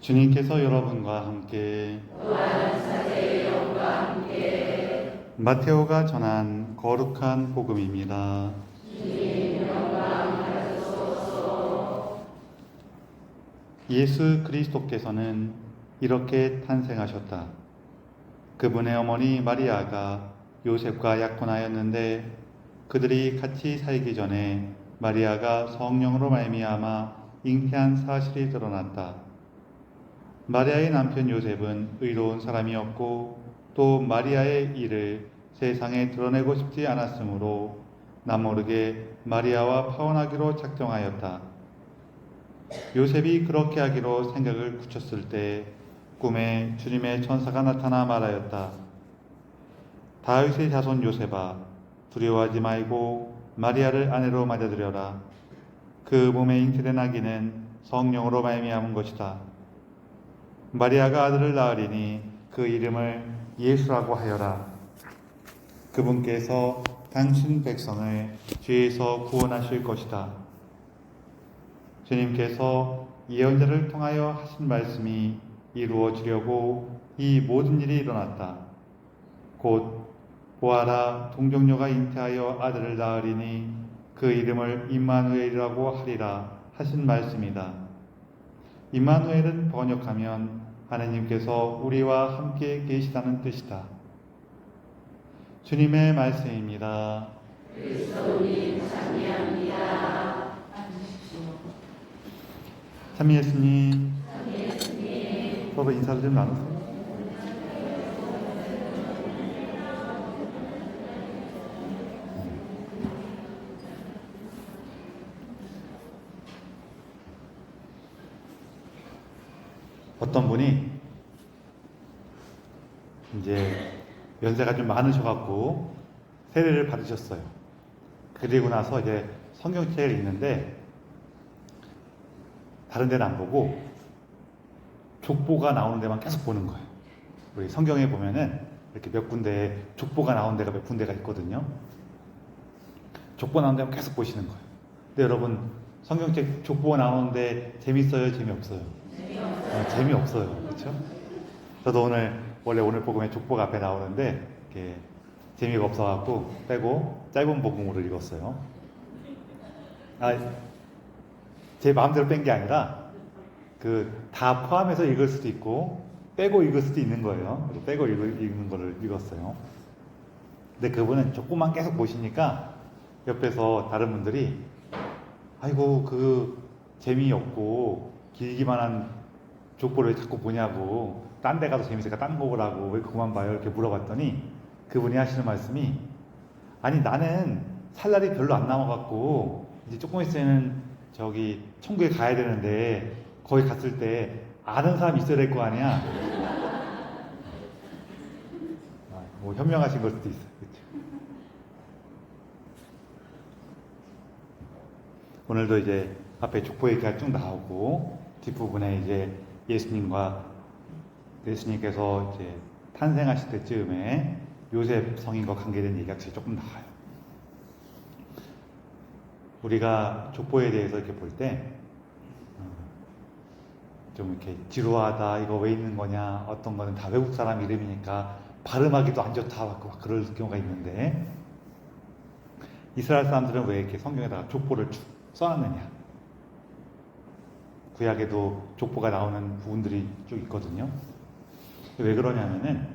주님께서 여러분과 함께 마테오가 전한 거룩한 복음입니다. 예수 그리스도께서는 이렇게 탄생하셨다. 그분의 어머니 마리아가 요셉과 약혼하였는데 그들이 같이 살기 전에 마리아가 성령으로 말미암아 잉태한 사실이 드러났다. 마리아의 남편 요셉은 의로운 사람이었고 또 마리아의 일을 세상에 드러내고 싶지 않았으므로 남모르게 마리아와 파혼하기로 작정하였다. 요셉이 그렇게 하기로 생각을 굳혔을 때 꿈에 주님의 천사가 나타나 말하였다. 다윗의 자손 요셉아 두려워하지 말고 마리아를 아내로 맞아들여라. 그 몸에 잉태된 아기는 성령으로 말미암은 것이다. 마리아가 아들을 낳으리니 그 이름을 예수라고 하여라. 그분께서 당신 백성을 죄에서 구원하실 것이다. 주님께서 예언자를 통하여 하신 말씀이 이루어지려고 이 모든 일이 일어났다. 곧 보아라 동정녀가 잉태하여 아들을 낳으리니 그 이름을 임마누엘이라고 하리라 하신 말씀이다. 임마누엘은 번역하면 하느님께서 우리와 함께 계시다는 뜻이다. 주님의 말씀입니다. 참미 예수님. 서로 인사를 좀 나누세요. 어떤 분이 이제 연세가 좀 많으셔갖고 세례를 받으셨어요. 그리고 나서 이제 성경책을 읽는데 다른 데는 안 보고 족보가 나오는 데만 계속 보는 거예요. 우리 성경에 보면은 이렇게 몇 군데 족보가 나오는 데가 몇 군데가 있거든요. 족보 나오는 데만 계속 보시는 거예요. 근데 여러분 성경책 족보가 나오는데 재밌어요, 재미없어요? 어, 재미없어요. 그렇죠? 저도 오늘 원래 오늘 복음에 족보가 앞에 나오는데 이렇게 재미가 없어갖고 빼고 짧은 복음으로 읽었어요. 아, 제 마음대로 뺀 게 아니라 그 다 포함해서 읽을 수도 있고 빼고 읽을 수도 있는 거예요. 빼고 읽을, 읽는 거를 읽었어요. 근데 그분은 조금만 계속 보시니까 옆에서 다른 분들이 아이고 그 재미없고 길기만 한 족보를 자꾸 보냐고 딴 데 가서 재밌으니까 딴거 보라고 왜 그만 봐요? 이렇게 물어봤더니 그분이 하시는 말씀이 아니 나는 살 날이 별로 안 남아갖고 이제 조금 있으면 저기 천국에 가야 되는데 거기 갔을 때 아는 사람 있어야 될 거 아니야? 아, 뭐 현명하신 걸 수도 있어. 그렇죠? 오늘도 이제 앞에 족보 얘기가 쭉 나오고 뒷부분에 이제 예수님과 예수님께서 이제 탄생하실 때쯤에 요셉 성인과 관계된 얘기가 조금 나와요. 우리가 족보에 대해서 이렇게 볼 때, 어, 좀 이렇게 지루하다, 이거 왜 있는 거냐, 어떤 거는 다 외국 사람 이름이니까 발음하기도 안 좋다, 막 그럴 경우가 있는데, 이스라엘 사람들은 왜 이렇게 성경에다가 족보를 쭉 써놨느냐? 구약에도 족보가 나오는 부분들이 쭉 있거든요. 왜 그러냐면은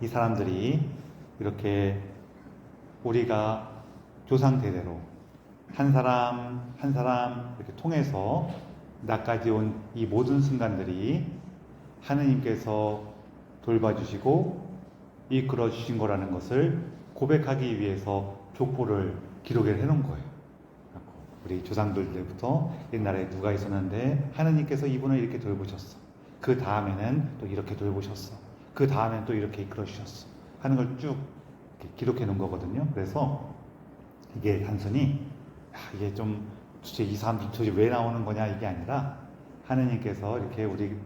이 사람들이 이렇게 우리가 조상 대대로 한 사람 한 사람 이렇게 통해서 나까지 온 이 모든 순간들이 하느님께서 돌봐주시고 이끌어 주신 거라는 것을 고백하기 위해서 족보를 기록을 해놓은 거예요. 우리 조상들 때부터 옛날에 누가 있었는데 하느님께서 이분을 이렇게 돌보셨어. 그 다음에는 또 이렇게 돌보셨어. 그 다음에는 또 이렇게 이끌어 주셨어. 하는 걸 쭉 기록해 놓은 거거든요. 그래서 이게 단순히 야, 이게 좀 도대체 이 사람들 도대체 왜 나오는 거냐 이게 아니라 하느님께서 이렇게 우리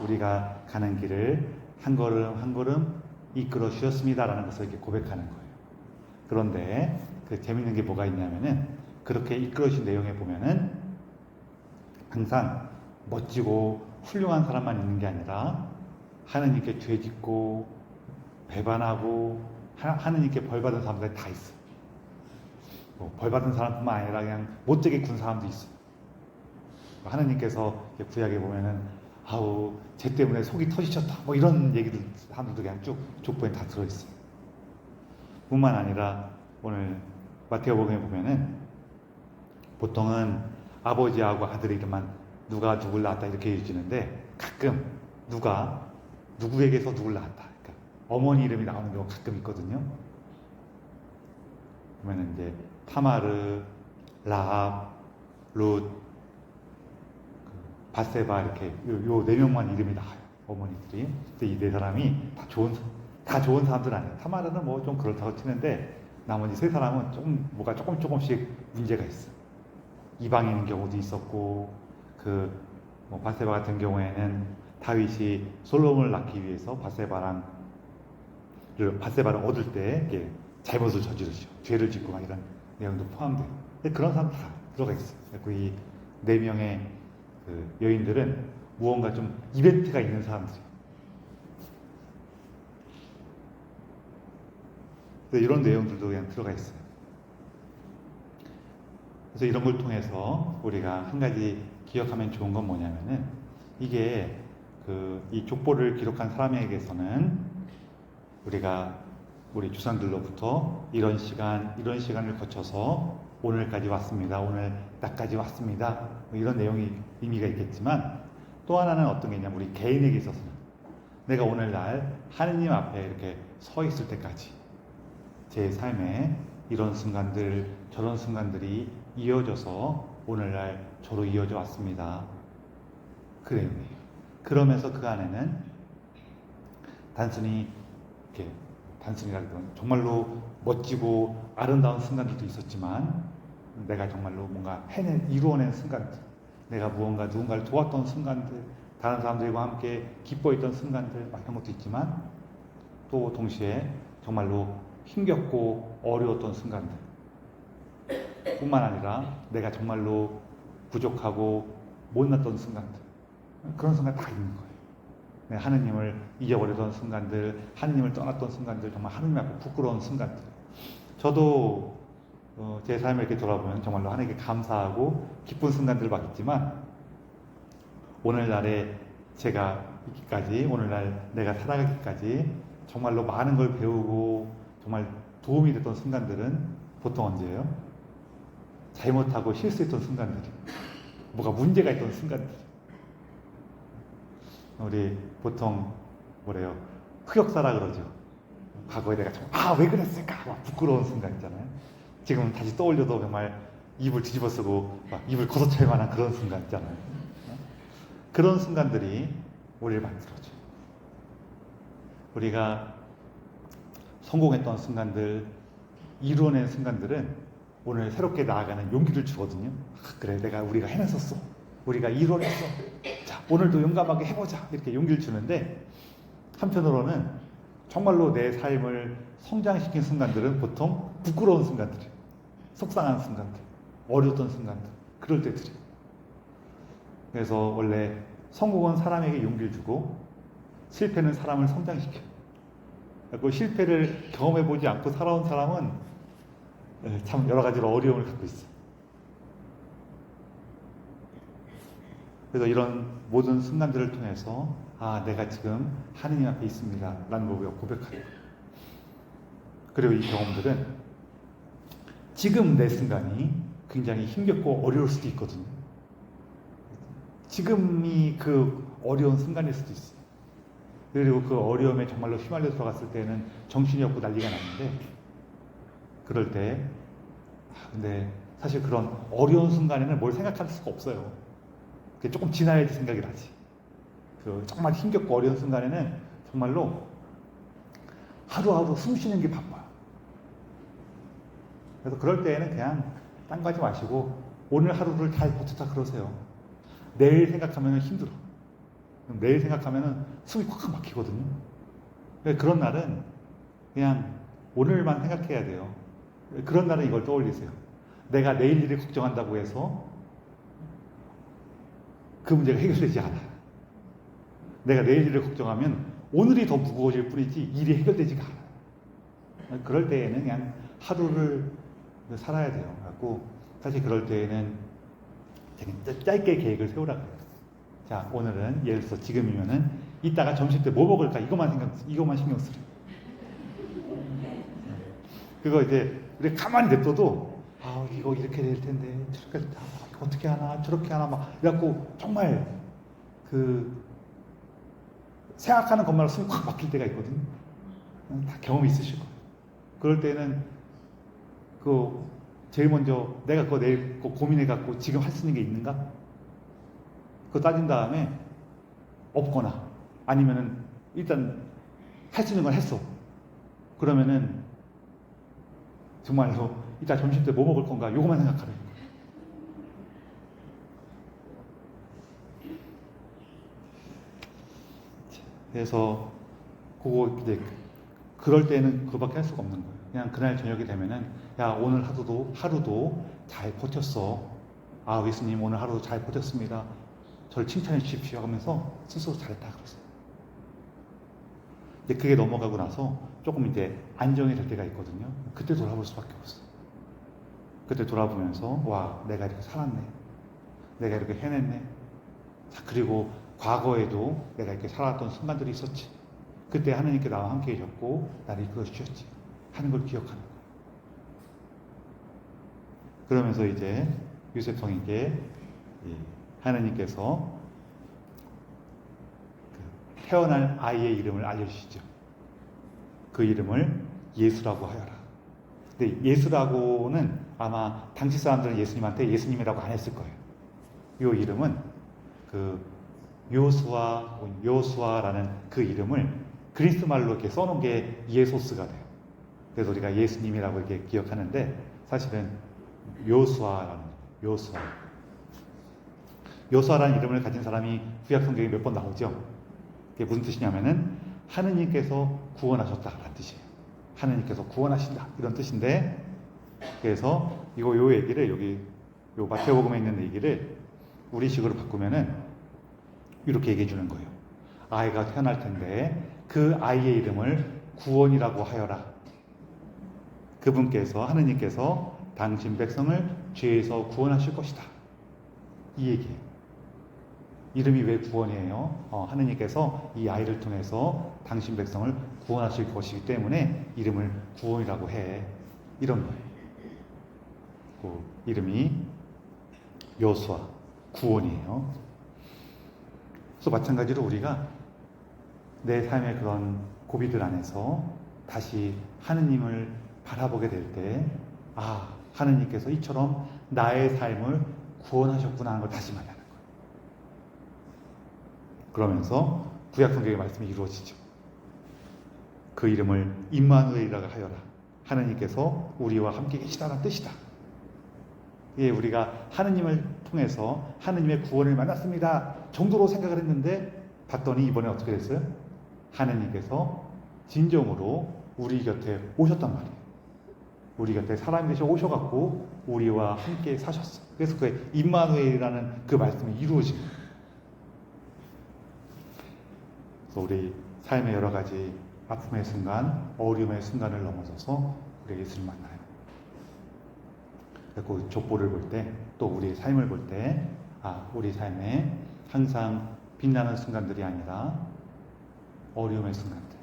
우리가 가는 길을 한 걸음 한 걸음 이끌어 주셨습니다라는 것을 이렇게 고백하는 거예요. 그런데 그 재밌는 게 뭐가 있냐면은 그렇게 이끌어 주신 내용에 보면은 항상 멋지고 훌륭한 사람만 있는 게 아니라 하느님께 죄 짓고 배반하고 하- 하느님께 벌 받은 사람들이 다 있어. 뭐, 벌 받은 사람뿐만 아니라 그냥 못되게 군 사람도 있어. 하느님께서 이렇게 구약에 보면은 아우 쟤 때문에 속이 터지셨다. 뭐 이런 얘기들 사람들도 그냥 쭉 족보에 다 들어 있어요. 뿐만 아니라 오늘 마태복음에 보면은 보통은 아버지하고 아들 이름만 누가 누굴 낳았다 이렇게 해주는데 가끔 누가 누구에게서 누굴 낳았다. 그러니까 어머니 이름이 나오는 경우가 가끔 있거든요. 보면은 이제 타마르, 라합, 룻, 그 바세바 이렇게 요 네 명만 이름이 나와요. 어머니들이. 근데 이 네 사람이 다 좋은 다 좋은 사람들 아니에요. 타마르는 뭐 좀 그렇다고 치는데 나머지 세 사람은 조금 뭐가 조금 조금씩 문제가 있어. 이방인인 경우도 있었고 그 뭐 바세바 같은 경우에는 다윗이 솔로몬을 낳기 위해서 바세바랑 그 바세바를 얻을 때 잘못을 저지르죠. 죄를 짓고 막 이런 내용도 포함돼요. 그런 사람 다 들어가 있어요. 그리고 이네 명의 그 여인들은 무언가 좀 이벤트가 있는 사람들이에요. 이런 내용들도 그냥 들어가 있어요. 그래서 이런 걸 통해서 우리가 한 가지 기억하면 좋은 건 뭐냐면은 이게 그 이 족보를 기록한 사람에게서는 우리가 우리 주상들로부터 이런 시간, 이런 시간을 거쳐서 오늘까지 왔습니다. 오늘 낮까지 왔습니다. 뭐 이런 내용이 의미가 있겠지만 또 하나는 어떤 게 있냐면 우리 개인에게 있어서는 내가 오늘날 하느님 앞에 이렇게 서 있을 때까지 제 삶에 이런 순간들, 저런 순간들이 이어져서 오늘날 저로 이어져 왔습니다. 그 내용이에요. 그러면서 그 안에는 단순히 이렇게 단순이라기보다는 정말로 멋지고 아름다운 순간들도 있었지만 내가 정말로 뭔가 해낸 이루어낸 순간들 내가 무언가 누군가를 도왔던 순간들 다른 사람들과 함께 기뻐했던 순간들 막 이런 것도 있지만 또 동시에 정말로 힘겹고 어려웠던 순간들 뿐만 아니라 내가 정말로 부족하고 못났던 순간들 그런 순간 다 있는 거예요. 네, 하느님을 잊어버리던 순간들, 하느님을 떠났던 순간들, 정말 하느님 앞에 부끄러운 순간들. 저도 어, 제 삶을 이렇게 돌아보면 정말로 하나님께 감사하고 기쁜 순간들 막 있지만 오늘날에 제가 있기까지, 오늘날 내가 살아가기까지 정말로 많은 걸 배우고 정말 도움이 됐던 순간들은 보통 언제예요? 잘못하고 실수했던 순간들, 뭐가 문제가 있던 순간들. 우리 보통 뭐래요? 흑역사라 그러죠. 과거에 내가 정말 아 왜 그랬을까? 막 부끄러운 순간 있잖아요. 지금 다시 떠올려도 정말 입을 뒤집어 쓰고 막 입을 걷어찰 만한 그런 순간 있잖아요. 그런 순간들이 우리를 만들어줘. 우리가 성공했던 순간들, 이루어낸 순간들은 오늘 새롭게 나아가는 용기를 주거든요. 아, 그래, 내가 우리가 해냈었어. 우리가 이루어냈어. 자, 오늘도 용감하게 해보자. 이렇게 용기를 주는데 한편으로는 정말로 내 삶을 성장시킨 순간들은 보통 부끄러운 순간들이에요. 속상한 순간들, 어려웠던 순간들, 그럴 때들이에요. 그래서 원래 성공은 사람에게 용기를 주고 실패는 사람을 성장시켜요. 그 실패를 경험해보지 않고 살아온 사람은 예, 참 여러 가지로 어려움을 갖고 있어요. 그래서 이런 모든 순간들을 통해서 아 내가 지금 하느님 앞에 있습니다 라는 걸 우리가 고백하는 거예요. 그리고 이 경험들은 지금 내 순간이 굉장히 힘겹고 어려울 수도 있거든요. 지금이 그 어려운 순간일 수도 있어요. 그리고 그 어려움에 정말로 휘말려 들어갔을 때는 정신이 없고 난리가 났는데 그럴 때 아, 근데 사실 그런 어려운 순간에는 뭘 생각할 수가 없어요. 그게 조금 지나야지 생각이 나지. 그 정말 힘겹고 어려운 순간에는 정말로 하루하루 숨 쉬는 게 바빠요. 그래서 그럴 때에는 그냥 딴 거 하지 마시고 오늘 하루를 잘 버텼다 그러세요. 내일 생각하면 힘들어. 내일 생각하면 숨이 꽉 막히거든요. 그런 날은 그냥 오늘만 생각해야 돼요. 그런 날은 이걸 떠올리세요. 내가 내일 일을 걱정한다고 해서 그 문제가 해결되지 않아요. 내가 내일 일을 걱정하면 오늘이 더 무거워질 뿐이지 일이 해결되지가 않아요. 그럴 때에는 그냥 하루를 살아야 돼요. 갖고 사실 그럴 때에는 짧게 계획을 세우라 그래요. 자, 오늘은 예를 들어서 지금이면은 이따가 점심 때 뭐 먹을까 이것만 생각, 이것만 신경 쓰래. 그거 이제 우리 가만히 냅둬도 아 이거 이렇게 될 텐데 저렇게 아, 어떻게 하나 저렇게 하나 막 이래갖고 정말 그 생각하는 것만 숨이 확 막힐 때가 있거든요. 다 경험이 있으실 거예요. 그럴 때는 그 제일 먼저 내가 그거 내일 그거 고민해 갖고 지금 할 수 있는 게 있는가? 그거 따진 다음에 없거나 아니면은 일단 할 수 있는 걸 했어. 그러면은 정말로 이따 점심 때 뭐 먹을 건가 요거만 생각하는 거예요. 그래서 그거 이제 그럴 때는 그밖에 할 수가 없는 거예요. 그냥 그날 저녁이 되면은 야 오늘 하루도 하루도 잘 버텼어. 아 예수님 오늘 하루도 잘 버텼습니다. 저를 칭찬해 주십시오 하면서 스스로 잘했다 그러세요. 이제 그게 넘어가고 나서 조금 이제 안정이 될 때가 있거든요. 그때 돌아볼 수밖에 없어요. 그때 돌아보면서 와 내가 이렇게 살았네. 내가 이렇게 해냈네. 자 그리고 과거에도 내가 이렇게 살았던 순간들이 있었지. 그때 하나님께 나와 함께 계셨고 나를 이끌어 주셨지. 하는 걸 기억하는 거예요. 그러면서 이제 이 하나님께서 그 태어날 아이의 이름을 알려주시죠. 그 이름을 예수라고 하여라. 근데 예수라고는 아마 당시 사람들은 예수님한테 예수님이라고 안 했을 거예요. 이 이름은 그 요수아, 요수아라는 그 이름을 그리스 말로 이렇게 써놓은 게 예소스가 돼요. 그래서 우리가 예수님이라고 이렇게 기억하는데 사실은 요수아라는 요수아. 요수아라는 이름을 가진 사람이 구약 성경에 몇 번 나오죠. 그게 무슨 뜻이냐면은 하느님께서 구원하셨다라는 뜻이에요. 하느님께서 구원하신다 이런 뜻인데 그래서 이거 요 얘기를 여기 요 마태복음에 있는 얘기를 우리식으로 바꾸면은 이렇게 얘기해 주는 거예요. 아이가 태어날 텐데 그 아이의 이름을 구원이라고 하여라. 그분께서 하느님께서 당신 백성을 죄에서 구원하실 것이다. 이 얘기예요. 이름이 왜 구원이에요? 어, 하느님께서 이 아이를 통해서 당신 백성을 구원하실 것이기 때문에 이름을 구원이라고 해. 이런 거예요. 그 이름이 여수아 구원이에요. 그래서 마찬가지로 우리가 내 삶의 그런 고비들 안에서 다시 하느님을 바라보게 될 때, 아, 하느님께서 이처럼 나의 삶을 구원하셨구나 하는 걸 다시 거예요. 그러면서 구약 성경의 말씀이 이루어지죠. 그 이름을 임마누엘이라고 하여라. 하느님께서 우리와 함께 계시다는 뜻이다. 예, 우리가 하느님을 통해서 하느님의 구원을 만났습니다. 정도로 생각을 했는데 봤더니 이번에 어떻게 됐어요? 하느님께서 진정으로 우리 곁에 오셨단 말이에요. 우리 곁에 사람이 되셔 오셔갖고 우리와 함께 사셨어. 그래서 그 임마누엘이라는 그 말씀이 이루어진 거예요. 그래서 우리 삶의 여러 가지 아픔의 순간, 어려움의 순간을 넘어서서 우리 예수를 만나요. 그리고 족보를 볼 때, 또 우리의 삶을 볼 때, 아, 우리 삶에 항상 빛나는 순간들이 아니라 어려움의 순간들,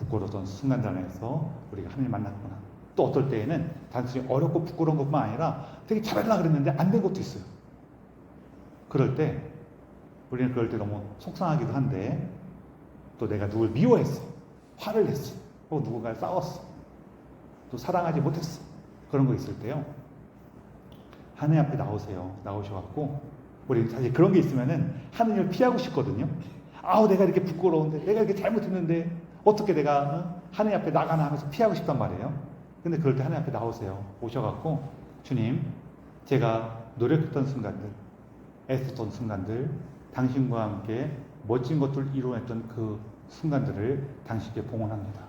부끄러웠던 순간들 안에서 우리가 하나님 만났구나. 또 어떨 때에는 단순히 어렵고 부끄러운 것만 아니라 되게 잘하려고 그랬는데 안 된 것도 있어요. 그럴 때, 우리는 그럴 때 너무 속상하기도 한데, 또 내가 누굴 미워했어. 화를 냈어. 또 누군가를 싸웠어. 또 사랑하지 못했어. 그런 거 있을 때요. 하느님 앞에 나오세요. 나오셔갖고, 우리 사실 그런 게 있으면은 하느님을 피하고 싶거든요. 아우, 내가 이렇게 부끄러운데, 내가 이렇게 잘못했는데, 어떻게 내가 어? 하느님 앞에 나가나 하면서 피하고 싶단 말이에요. 근데 그럴 때 하느님 앞에 나오세요. 오셔갖고, 주님, 제가 노력했던 순간들, 애썼던 순간들, 당신과 함께 멋진 것들을 이루어냈던 그 순간들을 당신께 봉헌합니다.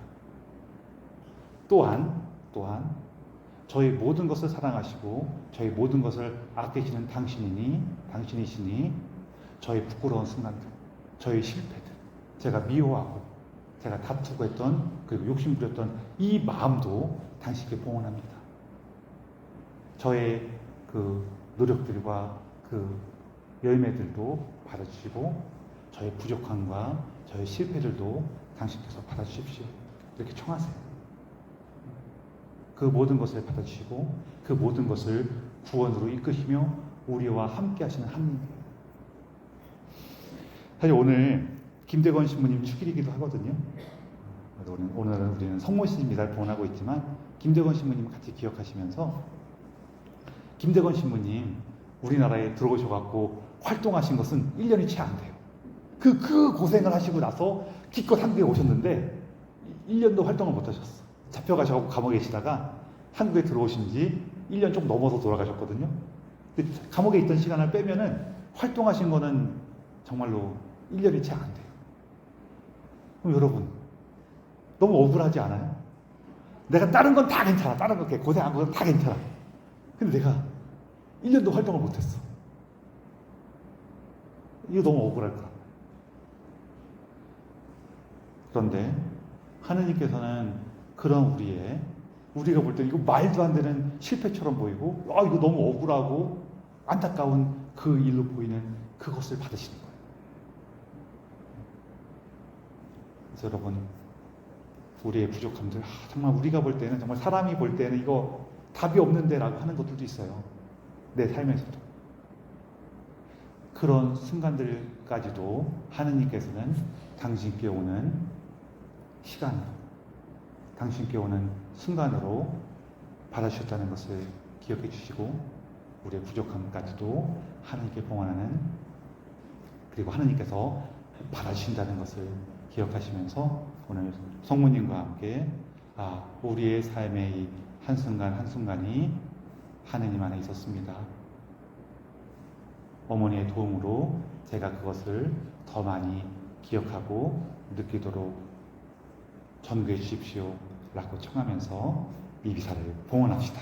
또한, 또한, 저희 모든 것을 사랑하시고, 저희 모든 것을 아끼시는 당신이니, 당신이시니, 저의 부끄러운 순간들, 저의 실패들, 제가 미워하고 제가 다투고 했던 그리고 욕심부렸던 이 마음도 당신께 봉헌합니다. 저의 그 노력들과 그 열매들도 받아주시고 저의 부족함과 저의 실패들도 당신께서 받아주십시오. 이렇게 청하세요. 그 모든 것을 받아주시고 그 모든 것을 구원으로 이끄시며 우리와 함께 하시는 하나님. 사실 오늘 김대건 신부님 축일이기도 하거든요. 오늘은 우리는 성모신 미사를 봉헌하고 있지만 김대건 신부님 같이 기억하시면서 김대건 신부님 우리나라에 들어오셔갖고 활동하신 것은 1년이 채 안 돼요. 그, 그 고생을 하시고 나서 기껏 한국에 오셨는데 1년도 활동을 못 하셨어. 잡혀가셔갖고 감옥에 계시다가 한국에 들어오신 지 1년 좀 넘어서 돌아가셨거든요. 근데 감옥에 있던 시간을 빼면은 활동하신 거는 정말로 1년이 채 안 돼요. 그럼 여러분, 너무 억울하지 않아요? 내가 다른 건 다 괜찮아. 다른 거 고생 안 하고 다 괜찮아. 근데 내가 1년도 활동을 못했어. 이거 너무 억울할 거야. 그런데 하느님께서는 그런 우리의 우리가 볼 때 이거 말도 안 되는 실패처럼 보이고 아 이거 너무 억울하고 안타까운 그 일로 보이는 그것을 받으시는 거예요. 그래서 여러분 우리의 부족함들 아, 정말 우리가 볼 때는 정말 사람이 볼 때는 이거 답이 없는데라고 하는 것들도 있어요. 내 삶에서도 그런 순간들까지도 하느님께서는 당신께 오는 시간, 당신께 오는 순간으로 받아주셨다는 것을 기억해 주시고 우리의 부족함까지도 하나님께 봉헌하는 그리고 하나님께서 받아주신다는 것을 기억하시면서 오늘 성모님과 함께 아, 우리의 삶의 이 한순간 한순간이 하느님 안에 있었습니다. 어머니의 도움으로 제가 그것을 더 많이 기억하고 느끼도록 전구해 주십시오. 라고 청하면서 이 비사를 봉헌합시다.